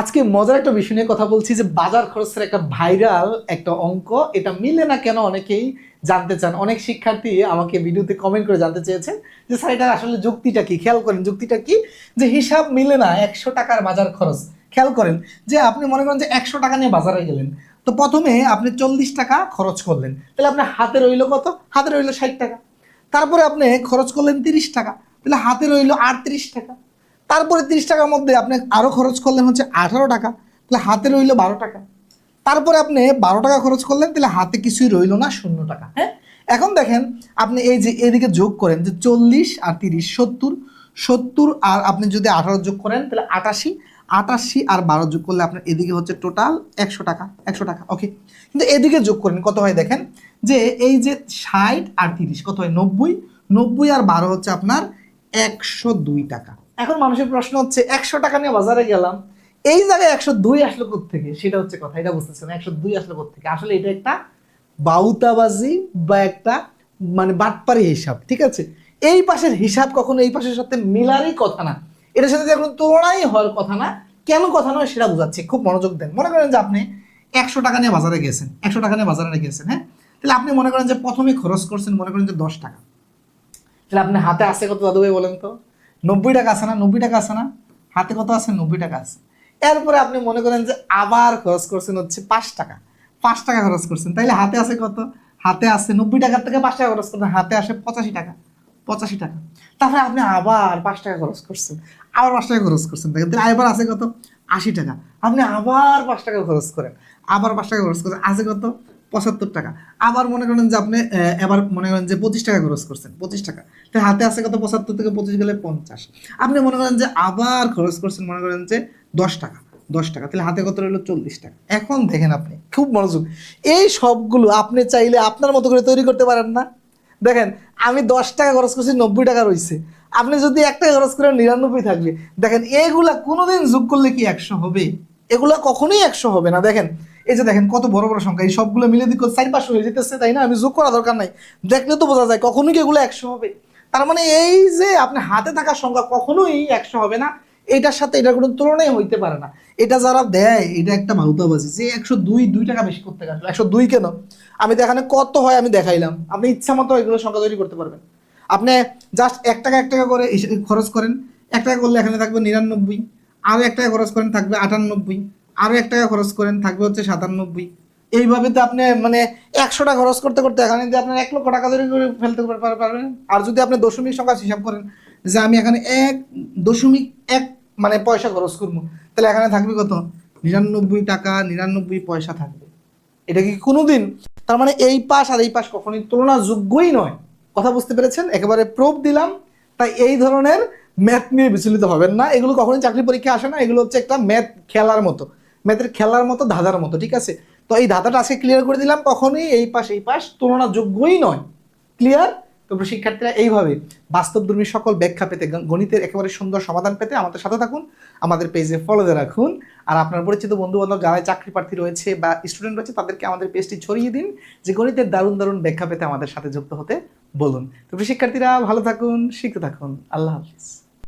আজকে মজার একটা বিষয় নিয়ে কথা বলছি যে বাজার খরচের একটা ভাইরাল একটা অঙ্ক। এটা মিলে না কেন অনেকেই জানতে চান। অনেক শিক্ষার্থী আমাকে ভিডিওতে কমেন্ট করে জানতে চেয়েছেন যে, স্যার এটা আসলে যুক্তিটা কি? খেয়াল করেন, যুক্তিটা কি? যে হিসাব মিলে না একশো টাকার বাজার খরচ। খেয়াল করেন যে, আপনি মনে করেন যে একশো টাকা নিয়ে বাজারে গেলেন। তো প্রথমে আপনি চল্লিশ টাকা খরচ করলেন। তাহলে আপনার হাতে রইল কত? হাতে রইল ষাট টাকা। তারপরে আপনি খরচ করলেন তিরিশ টাকা। তাহলে হাতে রইল আটত্রিশ টাকা। তারপরে তিরিশ টাকার মধ্যে আপনি আরও খরচ করলেন হচ্ছে আঠারো টাকা তাহলে হাতে রইল বারো টাকা। তারপরে আপনি বারো টাকা খরচ করলেন তাহলে হাতে কিছুই রইল না শূন্য টাকা। হ্যাঁ? এখন দেখেন আপনি এই যে এদিকে যোগ করেন যে চল্লিশ আর তিরিশ সত্তর সত্তর আর আপনি যদি আঠারো যোগ করেন তাহলে আটাশি আটাশি আর বারো যোগ করলে আপনার এদিকে হচ্ছে টোটাল একশো টাকা একশো টাকা ওকে কিন্তু এদিকে যোগ করেন কত হয় দেখেন যে এই যে ষাট আর তিরিশ কত হয় নব্বই নব্বই আর বারো হচ্ছে আপনার একশো দুই টাকা। এখন মানুষের প্রশ্ন হচ্ছে, একশো টাকা নিয়ে বাজারে গেলাম, এই জায়গায় একশো দুই আসলো থেকে সেটা হচ্ছে কথা, এটা বুঝতেছেন, একশো দুই আসলো থেকে আসলে এটা একটা বাউতাবাজি বা একটা মানে বাটপারি হিসাব, ঠিক আছে? এই পাশের হিসাব কখনো এই পাশের সাথে মিলারই কথা না। এটার সাথে কোনো তুলনাই হওয়ার কথা না। কেন কথা নয় সেটা বোঝাচ্ছে, খুব মনোযোগ দেন। মনে করেন যে আপনি একশো টাকা নিয়ে বাজারে গেছেন, একশো টাকা নিয়ে বাজারে গেছেন হ্যাঁ? তাহলে আপনি মনে করেন যে প্রথমে খরচ করছেন, মনে করেন যে দশ টাকা। তাহলে আপনি হাতে আছে কত দাদু বলেন তো? নব্বই টাকা আছে না? নব্বই টাকা আছে না? হাতে কত আছে? নব্বই টাকা আছে। এরপরে আপনি মনে করেন যে আবার খরচ করছেন হচ্ছে পাঁচ টাকা। পাঁচ টাকা খরচ করছেন। তাইলে হাতে আছে কত? হাতে আছে নব্বই টাকার থেকে পাঁচ টাকা খরচ করছেন। হাতে আসে পঁচাশি টাকা। পঁচাশি টাকা। তারপরে আপনি আবার পাঁচ টাকা খরচ করছেন। আবার পাঁচ টাকা খরচ করছেন। দেখেন, তাহলে এবার আছে কত? আশি টাকা। আপনি আবার পাঁচ টাকা খরচ করেন। আবার পাঁচ টাকা খরচ করেন আছে কত? পঁচাত্তর টাকা। আবার মনে করেন যে আপনি এবার মনে করেন যে পঁচিশ টাকা খরচ করছেন, পঁচিশ টাকা। তাহলে হাতে আছে কত? পঁচাত্তর থেকে পঁচিশ গেলে পঞ্চাশ। আপনি মনে করেন যে আবার খরচ করছেন মনে করেন যে দশ টাকা দশ টাকা। তাহলে হাতে কত রইল? চল্লিশ টাকা। এখন দেখেন আপনি, খুব মনোযোগ। এই সবগুলো আপনি চাইলে আপনার মতো করে তৈরি করতে পারেন না। দেখেন, আমি দশ টাকা খরচ করছি, নব্বই টাকা রয়েছে আপনি যদি এক টাকা খরচ করেন, নিরানব্বই থাকবে। দেখেন, এগুলা কোনোদিন যোগ করলে কি একশো হবে? এগুলা কখনোই একশো হবে না। দেখেন এই যে দেখেন কত বড় বড় সংখ্যা, এই সবগুলো মিলে দিকে চার পাঁচশো হয়ে যেতেছে, তাই না? আমি যোগ করা দরকার নাই। দেখলে তো বোঝা যায় কখনোই কি এগুলো একশো হবে? তার মানে এই যে আপনি হাতে থাকা সংখ্যা কখনোই একশো হবে না। এটার সাথে এটার কোনো তুলনাই হইতে পারে না। এটা যারা দেয়, এটা একটা ভাউতাবাজি যে একশো দুই দুই টাকা বেশি করতে গেল একশো দুই কেন? আমি তো এখানে কত হয় আমি দেখাইলাম। আপনি ইচ্ছা মতো এগুলো সংখ্যা তৈরি করতে পারবেন। আপনি জাস্ট এক টাকা এক টাকা করে খরচ করেন। এক টাকা করলে এখানে থাকবে নিরানব্বই। আরও এক টাকা খরচ করেন, থাকবে আটানব্বই। আরও এক টাকা খরচ করেন, থাকবে হচ্ছে সাতানব্বই। এইভাবে তো আপনি মানে একশো টাকা খরচ করতে করতে এখানে যদি আপনার এক লক্ষ টাকা তৈরি করে ফেলতে পার- পার- পারবেন। আর যদি আপনি দশমিক সংখ্যা হিসাব করেন, যে আমি এখানে এক দশমিক এক মানে পয়সা খরচ করব, তাহলে এখানে থাকবে কত? নিরানব্বই টাকা, নিরানব্বই পয়সা থাকবে। এটা কি কোনোদিন? তার মানে এই পাশ আর এই পাশ কখনোই তুলনাযোগ্যই নয়। কথা বুঝতে পেরেছেন? একেবারে প্রুফ দিলাম। তাই এই ধরনের ম্যাথ নিয়ে বিচলিত হবেন না। এগুলো কখনোই চাকরি পরীক্ষা আসে না। এগুলো হচ্ছে একটা ম্যাথ খেলার মতো। ম্যাথের খেলার মতো, ধাঁধার মতো, ঠিক আছে? তো এই ধাঁধাটা আজকে ক্লিয়ার করে দিলাম, কখনোই এই পাশ এই পাশ তুলনাযোগ্যই নয়। ক্লিয়ার তোমরা শিক্ষার্থীরা এইভাবে বাস্তবধর্মী সকল ব্যাখ্যা পেতে গণিতের একেবারে সুন্দর সমাধান পেতে আমাদের সাথে থাকুন, আমাদের পেজে ফলো দিয়ে রাখুন, আর আপনার পরিচিত বন্ধু বান্ধব যারা চাকরি প্রার্থী রয়েছে বা স্টুডেন্ট রয়েছে, তাদেরকে আমাদের পেজটি ছড়িয়ে দিন, যে গণিতের দারুণ দারুণ ব্যাখ্যা পেতে আমাদের সাথে যুক্ত হতে বলুন। তো শিক্ষার্থীরা, ভালো থাকুন, শিখতে থাকুন। আল্লাহ হাফিজ।